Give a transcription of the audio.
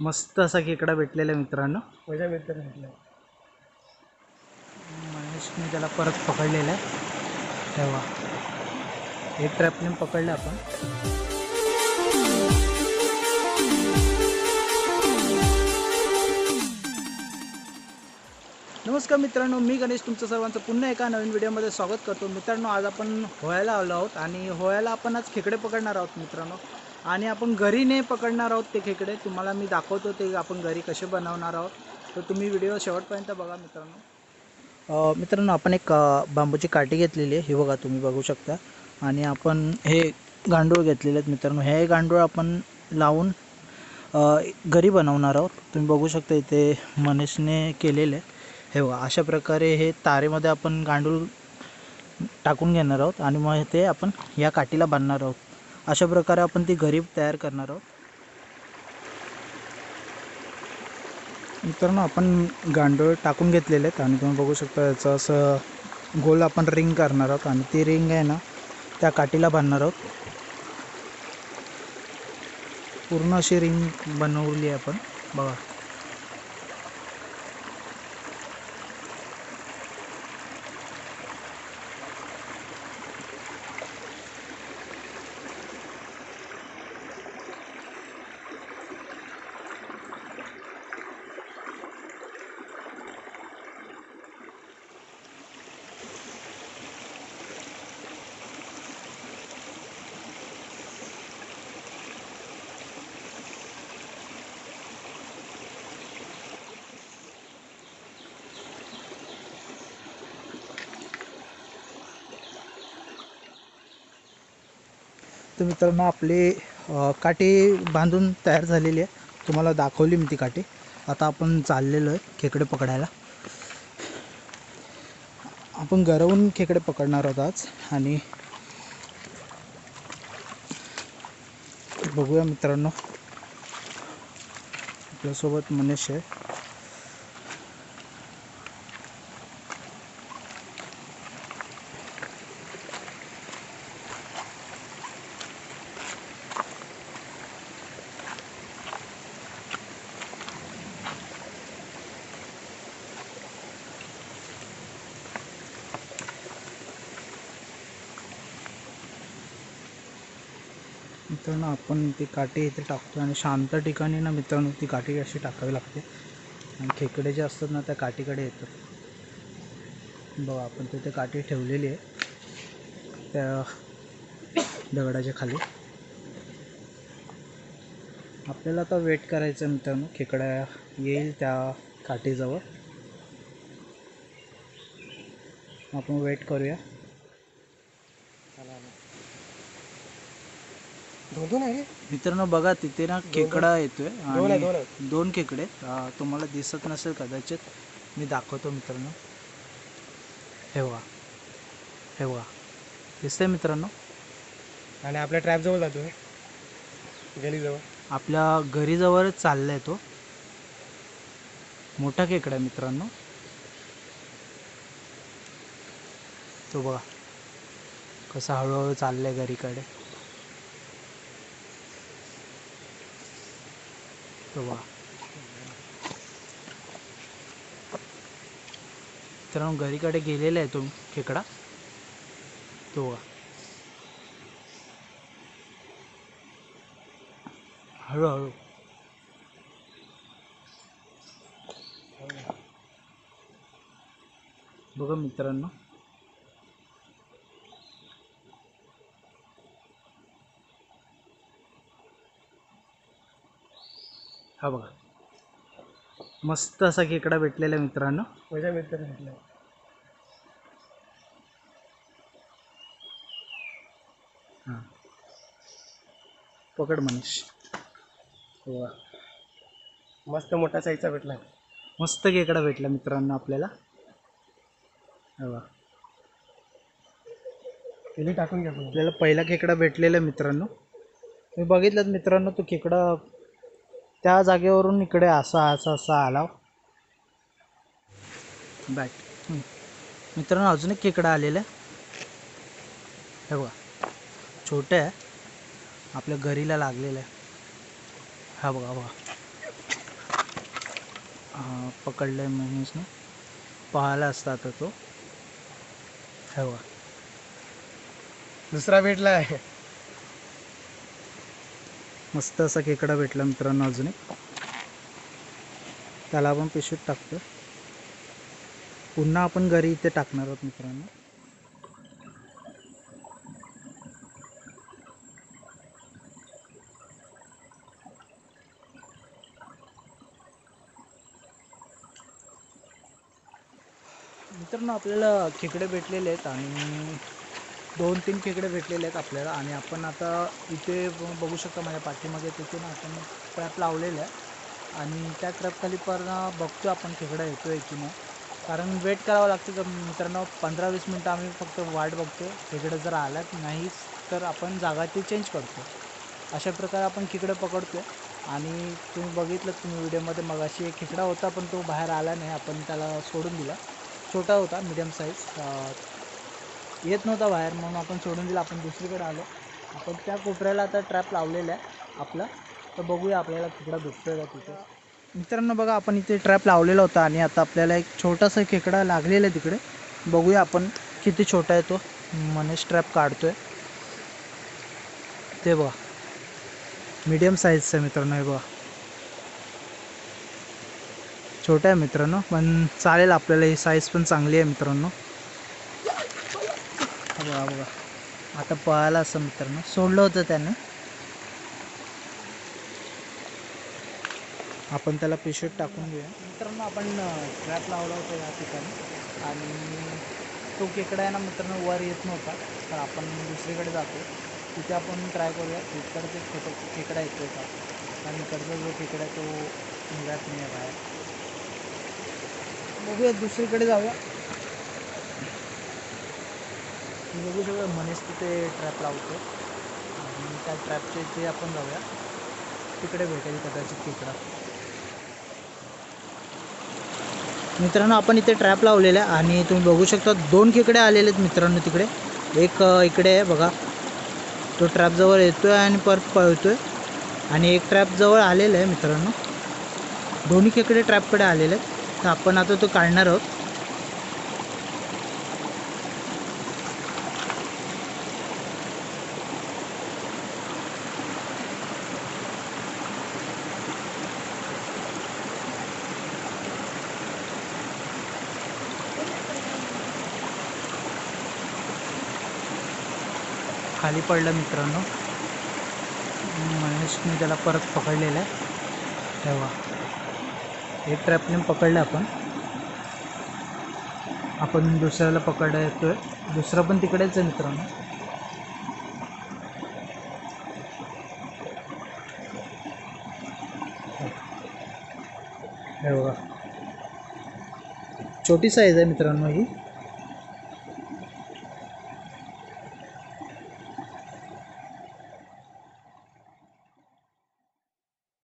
मस्त असा खेकडा भेटलेला आहे मित्रांनो. माझ्या मित्राने भेटला महेशने त्याला परत पकडलेलं आहे. तेव्हा एक ट्रॅपने पकडलं आपण. नमस्कार मित्रांनो मी गणेश तुमचं सर्वांचं पुन्हा एका नवीन व्हिडिओमध्ये स्वागत करतो. मित्रांनो आज आपण होळ्याला आलो आहोत आणि होळ्याला आपण आज खेकडे पकडणार आहोत मित्रांनो. आणि आपण घरी नाही पकडणार आहोत ते खेकडे. तुम्हाला मी दाखवतो ते आपण घरी कसे बनवणार आहोत. तर तुम्ही व्हिडिओ शेवटपर्यंत बघा मित्रांनो. मित्रांनो आपण एक बांबूची काठी घेतलेली आहे. हे बघा तुम्ही बघू शकता. आणि आपण हे गांडूळ घेतलेले आहेत मित्रांनो. हे गांडूळ आपण लावून घरी बनवणार आहोत. तुम्ही बघू शकता इथे मनीषने केलेले आहे. हे बघा अशा प्रकारे हे तारेमध्ये आपण गांडूळ टाकून घेणार आहोत. आणि मग ते आपण या काठीला बांधणार आहोत. अशा प्रकारे आपण ती घरी तयार करणार आहोत. मित्रांनो आपण गांडूळ टाकून घेतलेले आहेत आणि तुम्ही बघू शकता याचं असं गोल आपण रिंग करणार आहोत आणि ती रिंग आहे ना त्या काठीला बांधणार आहोत. पूर्ण अशी रिंग बनवली आहे आपण. बघा. तर मित्रांनो आपले काटे काठी बांधून तयार झालेली आहे. तुम्हाला दाखवली मी ती काठी. आता आपण चाललेलो आहे खेकडे पकडायला. आपण गरवून खेकडे पकडणार आहोत आज आणि बघूया मित्रांनो. आपल्यासोबत मनीष आहे. मित्रांनो आपण ती काठी इथे टाकतो आणि शांत ठिकाणी ना मित्रांनो ती काठी अशी टाकावी लागते. आणि खेकडे जे असतात ना त्या काठीकडे येतात. बघा आपण तिथे काठी ठेवलेली आहे. त्या दगडाच्या खाली. आपल्याला आता वेट करायचं आहे मित्रांनो. खेकडा येईल त्या काठीजवळ. आपण वेट करूया. दोन दोन आहे रे. मित्रांनो बघा तिथे ना खेकडा येतोय दोन आहे आणि दोन आहे. दोन खेकडे. अं, तुम्हाला दिसत नसेल कदाचित. मी दाखवतो मित्रांनो. हे बघा. हे बघा. दिसतंय मित्रांनो? आणि आपल्या ट्रॅप जवळ जातोय गलीजवळ आपल्या घरीजवळच चाललाय तो. मोठा खेकडा आहे मित्रांनो. तो बघा. कसा हळूहळू चाललाय घरीकडे. तो बघा मित्रांनो घरीकडे गेलेला आहे तो खेकडा. तो हळूहळू. बघा मित्रांनो. हा बघा. मस्त असा खेकडा भेटलेला आहे मित्रांनो. माझ्या मित्राने. भेटला हां. पकड मनीष. हो वा. मस्त मोठा साईजचा भेटला. मस्त खेकडा भेटला मित्रांनो आपल्याला. हे टाकून घ्या आपल्याला पहिला खेकडा भेटलेला आहे मित्रांनो. तुम्ही बघितलं मित्रांनो तो खेकडा त्या जागेवरून इकडे असा असा असा आला. बॅट मित्रांनो अजून एक खेकडा आलेला आहे. हे बघा. छोटं आहे. आपल्या घरीला लागलेलं आहे. हा बघा बघा. पकडलं आहे महेशने पाहायला असता आता तो. हे बघा. दुसरा भेटला आहे. मस्त असा खेकडा भेटला मित्रांनो अजून एक. त्याला आपण पिशवीत टाकतो पुन्हा आपण घरी इथे टाकणार आहोत मित्रांनो. मित्रांनो आपल्याला खेकडे भेटलेले आहेत आणि दोन तीन खेकडे भेटलेले आहेत आपल्याला आणि आपण आता इथे बघू शकता माझ्या पाठीमागे तिथे ना आपण ट्रॅप लावलेला आहे. आणि त्या ट्रॅपखाली पण बघतो आपण खेकडा येतो आहे की नाही. कारण वेट करावं लागतं तर मित्रांनो पंधरा वीस मिनटं आम्ही फक्त वाट बघतो. खेकडं जर आलात नाहीच तर आपण जागा ती चेंज करतो. अशा प्रकारे आपण खेकडं पकडतो आणि तुम्ही बघितलं तुम्ही व्हिडिओमध्ये मगाशी एक खेकडा होता पण तो बाहेर आला नाही. आपण त्याला सोडून दिला. छोटा होता मीडियम साईज येत नव्हता बाहेर म्हणून आपण सोडून दिला. आपण दुसरीकडे आलो. आपण त्या कोपऱ्याला आता ट्रॅप लावलेला आहे आपला. तर बघूया आपल्याला खेकडा भेटतोय का तिथे. मित्रांनो बघा आपण इथे ट्रॅप लावलेला होता आणि आता आपल्याला एक छोटासा खेकडा लागलेला आहे तिकडे. बघूया आपण किती छोटा आहे तो. मनेश ट्रॅप काढतोय. ते बघा. मीडियम साईजचं आहे मित्रांनो हे बघा. छोटा आहे मित्रांनो पण चालेल आपल्याला. ही साईज पण चांगली आहे मित्रांनो. बघा बघा. आता पळायला असं मित्रांनो. सोडलं होतं त्याने. आपण त्याला पिशवीत टाकून घेऊया. मित्रांनो आपण ट्रॅप लावला होता या ठिकाणी. आणि तो खेकडा आहे ना मित्रांनो वर येत नव्हता. तर आपण दुसरीकडे जातो. तिथे आपण ट्राय करूया. इकडचे खेकडा खेकडा येतो का आणि इकडचा जो केकडा आहे तो निघत नाही आहे बाहेर. बघूया दुसरीकडे जाऊया. तुम्ही बघू शकता मनीष तिथे ट्रॅप लावतो आणि त्या ट्रॅपच्या इथे आपण जाऊया. तिकडे भेटेल कदाचित खेकडा मित्रांनो आपण इथे ट्रॅप लावलेला आहे आणि तुम्ही बघू शकता दोन खेकडे आलेले आहेत मित्रांनो तिकडे. एक इकडे आहे बघा. तो ट्रॅपजवळ येतो आहे आणि परत पळतो आहे आणि एक ट्रॅपजवळ आलेलं आहे मित्रांनो. दोन्ही खेकडे ट्रॅपकडे आलेले आहेत. तर आपण आता तो काढणार आहोत. खाली पडलं मित्रांनो. महेशने त्याला परत पकडलेलं आहे. तेव्हा एक ट्रॅपने पकडलं आपण. आपण दुसऱ्याला पकडा येतोय दुसरं पण तिकडेच आहे मित्रांनो. हे बघा. छोटी साईज आहे मित्रांनो ही.